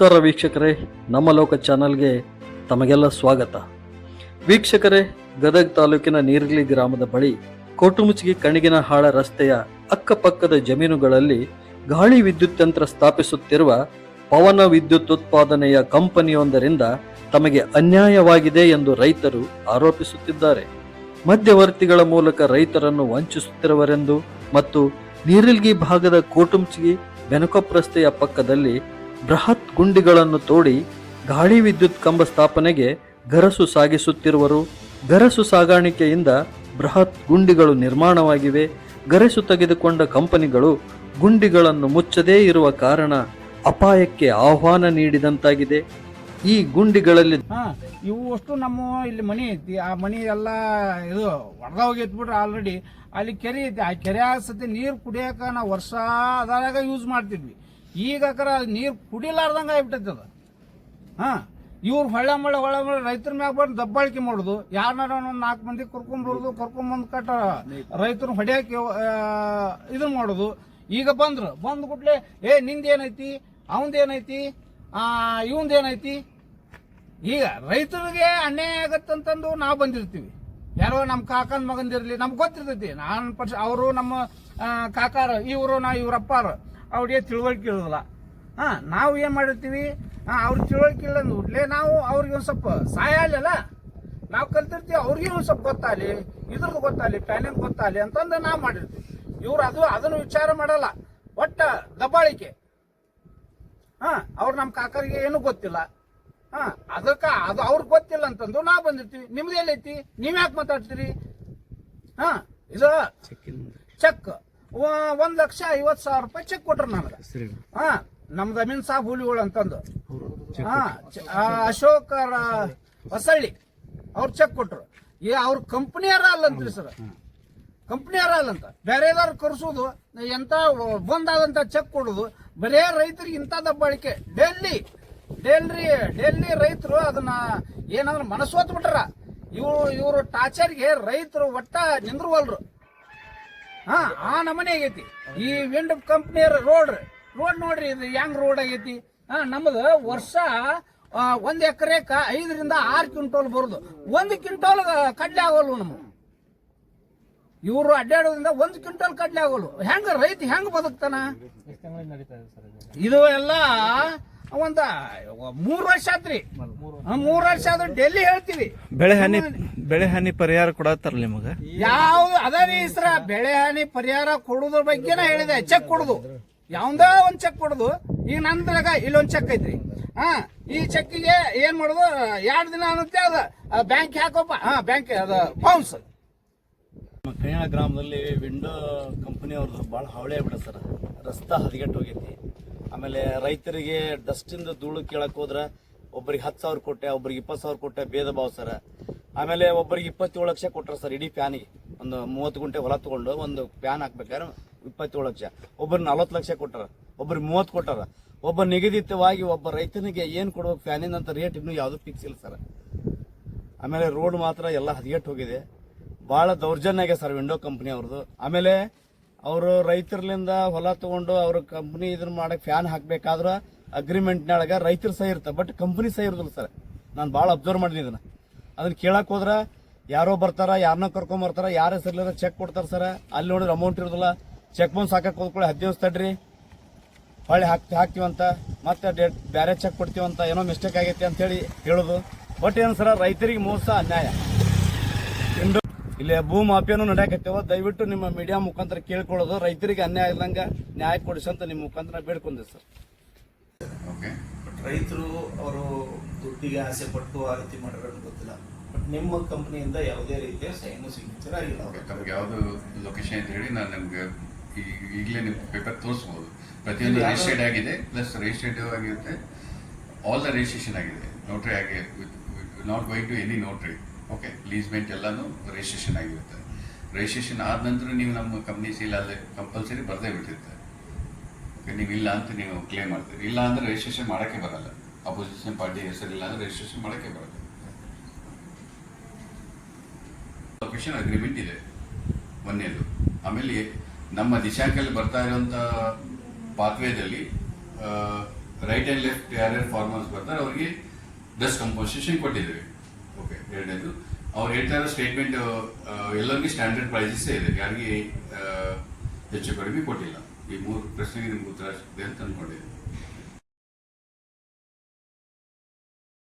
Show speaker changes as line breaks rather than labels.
ನಮಸ್ಕಾರ ವೀಕ್ಷಕರೇ, ನಮ್ಮ ಲೋಕ ಚಾನಲ್ಗೆ ತಮಗೆಲ್ಲ ಸ್ವಾಗತ. ವೀಕ್ಷಕರೇ, ಗದಗ ತಾಲೂಕಿನ ನೀರ್ಲಿ ಗ್ರಾಮದ ಬಳಿ ಕೋಟುಮುಚ್ಚಿಗೆ ಕಣಿಗಿನ ಹಾಳ ರಸ್ತೆಯ ಅಕ್ಕಪಕ್ಕದ ಜಮೀನುಗಳಲ್ಲಿ ಗಾಳಿ ವಿದ್ಯುತ್ ಯಂತ್ರ ಸ್ಥಾಪಿಸುತ್ತಿರುವ ಪವನ ವಿದ್ಯುತ್ ಉತ್ಪಾದನೆಯ ಕಂಪನಿಯೊಂದರಿಂದ ತಮಗೆ ಅನ್ಯಾಯವಾಗಿದೆ ಎಂದು ರೈತರು ಆರೋಪಿಸುತ್ತಿದ್ದಾರೆ. ಮಧ್ಯವರ್ತಿಗಳ ಮೂಲಕ ರೈತರನ್ನು ವಂಚಿಸುತ್ತಿರುವರೆಂದು ಮತ್ತು ನೀರಿಲ್ಗಿ ಭಾಗದ ಕೋಟುಮ್ಚಿಗಿ ಬೆನಕೊಪ್ಪ ರಸ್ತೆಯ ಪಕ್ಕದಲ್ಲಿ ಬೃಹತ್ ಗುಂಡಿಗಳನ್ನು ತೋಡಿ ಗಾಳಿ ವಿದ್ಯುತ್ ಕಂಬ ಸ್ಥಾಪನೆಗೆ ಗರಸು ಸಾಗಿಸುತ್ತಿರುವರು. ಗರಸು ಸಾಗಾಣಿಕೆಯಿಂದ ಬೃಹತ್ ಗುಂಡಿಗಳು ನಿರ್ಮಾಣವಾಗಿವೆ. ಗರಸು ತೆಗೆದುಕೊಂಡ ಕಂಪನಿಗಳು ಗುಂಡಿಗಳನ್ನು ಮುಚ್ಚದೇ ಇರುವ ಕಾರಣ ಅಪಾಯಕ್ಕೆ ಆಹ್ವಾನ ನೀಡಿದಂತಾಗಿದೆ. ಈ ಗುಂಡಿಗಳಲ್ಲಿ
ಇವು ಅಷ್ಟು ನಮ್ಮ ಇಲ್ಲಿ ಮನಿ ಐತಿ. ಆ ಮನಿ ಎಲ್ಲ ಇದು ಹೊಡೆದ ಹೋಗಿ ಬಿಡ್ರಿ ಆಲ್ರೆಡಿ ಅಲ್ಲಿ ಕೆರೆ ಐತಿ. ಆ ಕೆರೆ ಸತಿ ನೀರು ಕುಡಿಯಾಕ ನಾವು ವರ್ಷ ಅದಾಗ ಯೂಸ್ ಮಾಡ್ತಿದ್ವಿ. ಈಗ ನೀರು ಕುಡಿಲಾರ್ದಂಗೆ ಆಗ್ಬಿಟ್ಟೈತೆ ಅದು. ಹಾ, ಇವ್ರು ಹೊಳ್ಳೆ ಮಳೆ ಹೊಳ್ಳೆ ಮಳೆ ರೈತರ ಮ್ಯಾಗ ಬಂದು ದಬ್ಬಾಳಿಕೆ ಮಾಡುದು. ಯಾರನ್ನಾರ ಒಂದು ನಾಲ್ಕು ಮಂದಿ ಕರ್ಕೊಂಡ್ ಬರೋದು, ಕರ್ಕೊಂಡ್ ಬಂದ್ ಕಟ್ಟ ರೈತರು ಹೊಡ್ಯಾಕೆ ಇದನ್ನ ಮಾಡುದು. ಈಗ ಬಂದ್ರು, ಬಂದ ಕೂಡ್ಲೆ, ಏ, ನಿಂದೇನೈತಿ? ಅವಂದೇನೈತಿ? ಇವಂದೇನೈತಿ? ಈಗ ರೈತರಿಗೆ ಅನ್ಯಾಯ ಆಗತ್ತಂತಂದು ನಾವು ಬಂದಿರ್ತೀವಿ. ಯಾರೋ ನಮ್ಮ ಕಾಕನ ಮಗಂದಿರಲಿ, ನಮ್ಗೆ ಗೊತ್ತಿರ್ತೈತಿ. ನಾನು ಅವರು ನಮ್ಮ ಕಾಕಾರ, ಇವರು ನಾ ಇವ್ರಪ್ಪಾರ ಅವ್ರಿಗೆ ತಿಳುವಳಿಕೆ ಇರೋದಿಲ್ಲ. ಹಾ ನಾವು ಏನು ಮಾಡಿರ್ತೀವಿ? ಹಾಂ ಅವ್ರಿಗೆ ತಿಳುವಳಿಕೆ ಇಲ್ಲ ಅಂದ್ಬಿಟ್ಲೆ ನಾವು ಅವ್ರಿಗೆ ಒಂದು ಸ್ವಲ್ಪ ಸಹಾಯ ಅಲ್ಲಲ್ಲ ನಾವು ಕಲ್ತಿರ್ತೀವಿ ಅವ್ರಿಗೆ ಒಂದು ಸ್ವಲ್ಪ ಗೊತ್ತಾಗಲಿ ಇದ್ರದ್ದು ಗೊತ್ತಾಗಲಿ ಪ್ಯಾನಿಂಗ್ ಗೊತ್ತಾಗಲಿ ಅಂತಂದು ನಾವು ಮಾಡಿರ್ತೀವಿ. ಇವ್ರು ಅದು ಅದನ್ನು ವಿಚಾರ ಮಾಡಲ್ಲ. ಒಟ್ಟ ದಬ್ಬಾಳಿಕೆ. ಹಾ ಅವ್ರು ನಮ್ಮ ಕಾಕರಿಗೆ ಏನು ಗೊತ್ತಿಲ್ಲ. ಹಾ ಅದಕ್ಕೆ ಅದು ಅವ್ರಿಗೆ ಗೊತ್ತಿಲ್ಲ ಅಂತಂದು ನಾವು ಬಂದಿರ್ತೀವಿ. ನಿಮ್ದು ಎಲ್ಲೈತಿ ನೀವು ಯಾಕೆ ಮಾತಾಡ್ತೀರಿ? ಹಾ ಇದು ಚೆಕ್. ಒಂದ್ ಲಕ್ಷ ಐವತ್ ಸಾವಿರ ರೂಪಾಯಿ ಚೆಕ್ ಕೊಟ್ರ ನನಗೆ ಹಾ ನಮ್ ಜಮೀನ್ ಸಾಬ್ ಹುಲಿಗಳು ಅಂತಂದು. ಹಾ ಚ- ಆ, ಅಶೋಕ್ ರ- ಹೊಸಳ್ಳಿ ಅವ್ರು ಚೆಕ್ ಕೊಟ್ರು. ಏ ಅವ್ರ ಕಂಪ್ನಿಯಾರ ಅಲ್ಲಂತ್ರಿ ಸರ್ ಕಂಪ್ನಿಯಾರ ಅಲ್ಲಂತ ಬೇರೆದವ್ರು ಕರ್ಸೋದು ಎಂತ ಬಂದಾದಂತ ಚೆಕ್ ಕೊಡೋದು. ಬರೇ ರೈತರಿಗೆ ಇಂಥ ದಬ್ಬಾಳಿಕೆ. ಡೆಲ್ಲಿ ಡೆಲ್ಲಿ ಡೆಲ್ಲಿ ರೈತರು ಅದನ್ನ ಏನಂದ್ರೆ ಮನಸ್ಸೋತ್ ಬಿಟ್ರ ಇವ್ರು ಇವರು ಟಾಚರ್ಗೆ ರೈತರು ಒಟ್ಟ ನಿಂದ್ರವಲ್ರು. ಹಾ, ಆ ನಮನೆ ಆಗೈತಿ. ಈ ವಿಂಡ್ ಕಂಪ್ನಿ ರೋಡ್ ರೋಡ್ ನೋಡ್ರಿ, ಇದು ಹೆಂಗ್ ರೋಡ್ ಆಗೈತಿ? ಹಾ, ನಮ್ದು ವರ್ಷ ಒಂದ್ ಎಕರೆಕ ಐದರಿಂದ ಆರು ಕ್ವಿಂಟೋಲ್ ಬರುದು. ಒಂದು ಕ್ವಿಂಟೋಲ್ ಕಡ್ಲೆ ಆಗೋಲ್ವ ನಮ್ಗೆ. ಇವರು ಅಡ್ಡಾಡೋದ್ರಿಂದ ಒಂದು ಕ್ವಿಂಟಲ್ ಕಡ್ಲೆ ಆಗೋಲ್ವ. ಹೆಂಗ ರೈತ ಹೆಂಗ್ ಬದುಕ್ತಾನ? ಇದು ಎಲ್ಲ ಒಂದ ಮೂರ್ ವರ್ಷ ಆತ್ರಿ. ಮೂರ್ ವರ್ಷ. ಆದ್ರೆ ಡೆಲ್ಲಿ ಹೇಳ್ತೀವಿ.
ಬೆಳೆ ಹಾನಿ ಬೆಳೆ ಹಾನಿ ಪರಿಹಾರ ಕೊಡತ್ತಾರ ನಿಮಗ?
ಯಾವ ಅದೇ ರೀ ಬೆಳೆಹಾನಿ ಬೆಳೆ ಹಾನಿ ಪರಿಹಾರ ಕೊಡುದ್ರ ಬಗ್ಗೆನ ಹೇಳಿದೆ. ಚೆಕ್ ಕೊಡುದು. ಯಾವ್ದ ಒಂದ್ ಚೆಕ್ ಕೊಡುದು. ಈಗ ನಂದ್ರಾಗ ಇಲ್ಲೊಂದ್ ಚೆಕ್ ಐತ್ರಿ. ಹಾ ಈ ಚೆಕ್ಕಿಗೆ ಏನ್ ಮಾಡುದು? ಎರಡ್ ದಿನ ಅನ್ನತ್ತೆ ಅದ. ಬ್ಯಾಂಕ್ ಹಾಕೋಪ್ಪ ಹಾ ಬ್ಯಾಂಕ್ ಅದ ಬೌನ್ಸ್.
ನಮ್ಮ ಕೈಯಾಳ ಗ್ರಾಮದಲ್ಲಿ ವಿಂಡೋ ಕಂಪನಿ ಅವ್ರದ್ದು ಭಾಳ ಹಾವಳಿ ಆಗ್ಬಿಡ ಸರ್. ರಸ್ತಾ ಹದಗೆಟ್ಟು ಹೋಗೈತಿ ಆಮೇಲೆ ರೈತರಿಗೆ ಡಸ್ಟಿಂದ ಧೂಳು ಕೇಳಕ್ಕೆ ಹೋದ್ರೆ ಒಬ್ಬರಿಗೆ ಹತ್ತು ಸಾವಿರ ಕೊಟ್ಟೆ, ಒಬ್ಬರಿಗೆ ಇಪ್ಪತ್ತು ಸಾವಿರ ಕೊಟ್ಟೆ ಭೇದ ಭಾವ ಸರ್ ಆಮೇಲೆ ಒಬ್ಬರಿಗೆ ಇಪ್ಪತ್ತೇಳು ಲಕ್ಷ ಕೊಟ್ಟರೆ ಸರ್ ಇಡೀ ಫ್ಯಾನಿಗೆ ಒಂದು ಮೂವತ್ತು ಗುಂಟೆ ಹೊಲ ತಗೊಂಡು ಒಂದು ಫ್ಯಾನ್ ಹಾಕ್ಬೇಕಾದ್ರೆ ಇಪ್ಪತ್ತೇಳು ಲಕ್ಷ. ಒಬ್ಬರು ನಲವತ್ತು ಲಕ್ಷ ಕೊಟ್ಟಾರ, ಒಬ್ಬರು ಮೂವತ್ತು ಕೊಟ್ಟಾರ. ಒಬ್ಬ ನಿಗದಿತವಾಗಿ ಒಬ್ಬ ರೈತನಿಗೆ ಏನು ಕೊಡ್ಬೇಕು ಫ್ಯಾನಿನ ಅಂತ ರೇಟ್ ಇನ್ನೂ ಯಾವುದೂ ಫಿಕ್ಸ್ ಇಲ್ಲ ಸರ್ ಆಮೇಲೆ ರೋಡ್ ಮಾತ್ರ ಎಲ್ಲ ಹದಗೆಟ್ಟು ಹೋಗಿದೆ. ಭಾಳ ದೌರ್ಜನ್ಯ ಆಗಿದೆ ಸರ್ ವಿಂಡೋ ಕಂಪ್ನಿ ಅವ್ರದ್ದು ಆಮೇಲೆ ಅವರು ರೈತರ್ಲಿಂದ ಹೊಲ ತಗೊಂಡು ಅವ್ರ ಕಂಪ್ನಿ ಇದನ್ನ ಮಾಡಕ್ಕೆ ಫ್ಯಾನ್ ಹಾಕಬೇಕಾದ್ರೆ ಅಗ್ರಿಮೆಂಟ್ನಾಳಗ ರೈತರು ಸಹ ಇರ್ತಾರೆ ಬಟ್ ಕಂಪ್ನಿ ಸಹ ಇರೋದಿಲ್ಲ ಸರ್ ನಾನು ಭಾಳ ಅಬ್ಸರ್ವ್ ಮಾಡಿದ್ದೀನಿ ಇದನ್ನ. ಅದನ್ನ ಕೇಳಕ್ ಹೋದ್ರೆ ಯಾರೋ ಬರ್ತಾರ ಯಾರನ್ನ ಕರ್ಕೊಂಡ್ ಬರ್ತಾರ, ಯಾರ ಹೆಸರ್ಲಿರ ಚೆಕ್ ಕೊಡ್ತಾರೆ ಸರ್ ಅಲ್ಲಿ ನೋಡಿದ್ರೆ ಅಮೌಂಟ್ ಇರೋದಿಲ್ಲ. ಚೆಕ್ ಬೌನ್ಸ್ ಹಾಕಕ್ ಹೋದ್ಕೊಳ್ಳಿ ಹದಿನೈದು ದಿವಸ ತಡ್ರಿ. ಹೊಳ್ಳಿ ಹಾಕ್ತಿ ಹಾಕ್ತಿವಂತ, ಮತ್ತೆ ಡೇಟ್ ಬೇರೆ ಚೆಕ್ ಕೊಡ್ತೀವಂತ, ಏನೋ ಮಿಸ್ಟೇಕ್ ಆಗೈತಿ ಅಂತ ಹೇಳಿ ಹೇಳೋದು. ಬಟ್ ಏನು ಸರ್ ರೈತರಿಗೆ ಮೋಸ ಅನ್ಯಾಯ. ಇಲ್ಲಿ ಭೂ ಮಾಫಿಯಾನು ನಡೆಯಕತ್ತೇವ. ದಯವಿಟ್ಟು ನಿಮ್ಮ ಮೀಡಿಯಾ ಮುಖಾಂತರ ಕೇಳ್ಕೊಳ್ಳೋದು. ರೈತರಿಗೆ ಅನ್ಯಾಯ ಇಲ್ಲಂಗ ನ್ಯಾಯ ಕೊಡಿಸಂತ ನಿಮ್ಮ ಮುಖಾಂತರ ಬೇಡ್ಕೊಂಡೆ ಸರ್.
ಬಟ್ ರೈತರು ಅವರು ದುಡ್ಡಿಗೆ ಆಸೆ ಪಟ್ಟು ಆ ರೀತಿ ಮಾಡಿರೋದು ಗೊತ್ತಿಲ್ಲ. ಬಟ್ ನಿಮ್ಮ ಕಂಪ್ನಿಯಿಂದ ಯಾವುದೇ ರೀತಿಯ ಸೈನು ಸಿಗ್ನೇಚರ್ ಆಗಿಲ್ಲ
ಅವ್ರಿಗೆ ತಮಗೆ ಯಾವುದು ಲೊಕೇಶನ್ ಅಂತ ಹೇಳಿ ನಾನು ನಿಮ್ಗೆ ಈ- ಈಗಲೇ ನಿಮ್ಮ ಪೇಪರ್ ತೋರಿಸ್ಬೋದು. ಪ್ರತಿಯೊಂದು ರಿಜಿಸ್ಟರ್ಡ್ ಆಗಿದೆ ಪ್ಲಸ್ ರಿಜಿಸ್ಟರ್ಡ್ ಆಗಿರುತ್ತೆ. ಆಲ್ ದ ರಿಜಿಸ್ಟ್ರೇಷನ್ ಆಗಿದೆ. ನೋಟ್ರಿ ಆಗಿ not going to any notary okay ಲೀಸ್ಮೆಂಟ್ ಎಲ್ಲಾನು ರಿಜಿಸ್ಟ್ರೇಷನ್ ಆಗಿರುತ್ತೆ. ರಿಜಿಸ್ಟ್ರೇಷನ್ ಆದ ನಂತರ ನೀವು ನಮ್ಮ ಕಂಪ್ನಿ ಸೀಲ್ ಅಲ್ಲಿ ಕಂಪಲ್ಸರಿ ಬರದೇ ಬಿಟ್ಟಿರ್ತಾರೆ ಓಕೆ ನೀವು ಇಲ್ಲ ಅಂತ ನೀವು ಕ್ಲೇಮ್ ಮಾಡ್ತೀರಿ. ಇಲ್ಲ ಅಂದ್ರೆ ರಿಜಿಸ್ಟ್ರೇಷನ್ ಮಾಡೋಕ್ಕೆ ಬರಲ್ಲ. ಅಪೋಸಿಷನ್ ಪಾರ್ಟಿ ಹೆಸರಿಲ್ಲ ಅಂದ್ರೆ ರಿಜಿಸ್ಟ್ರೇಷನ್ ಮಾಡೋಕ್ಕೆ ಬರಲ್ಲ. ಲೊಕೇಶನ್ ಅಗ್ರಿಮೆಂಟ್ ಇದೆ ಮೊನ್ನೆದು ಆಮೇಲೆ ನಮ್ಮ ದಿಶಾಂಕಲ್ಲಿ ಬರ್ತಾ ಇರುವಂತ ಪಾತ್ವೇದಲ್ಲಿ ರೈಟ್ ಆ್ಯಂಡ್ ಲೆಫ್ಟ್ ಯಾರ್ಯಾರು ಫಾರ್ಮರ್ಸ್ ಬರ್ತಾರೆ, ಅವರಿಗೆ ಡಸ್ಟ್ ಕಂಪೋಸಿಷನ್ ಕೊಟ್ಟಿದ್ದೀವಿ. ಓಕೆ, ಎರಡನೇದು. ಅವ್ರು ಹೇಳ್ತಾ ಇರೋ ಸ್ಟೇಟ್ಮೆಂಟ್ ಎಲ್ಲರಿಗೂ ಸ್ಟ್ಯಾಂಡರ್ಡ್ ಪ್ರೈಸಸ್ ಇದೆ. ಯಾರಿಗೆ ಹೆಚ್ಚು ಕಡಿಮೆ ಕೊಟ್ಟಿಲ್ಲ. ಈ ಮೂರು ಪ್ರಶ್ನೆಗೆ ನಿಮ್ಗೆ ಉತ್ತರ ಅಂತ ಅನ್ಕೊಂಡಿದ್ದೀನಿ.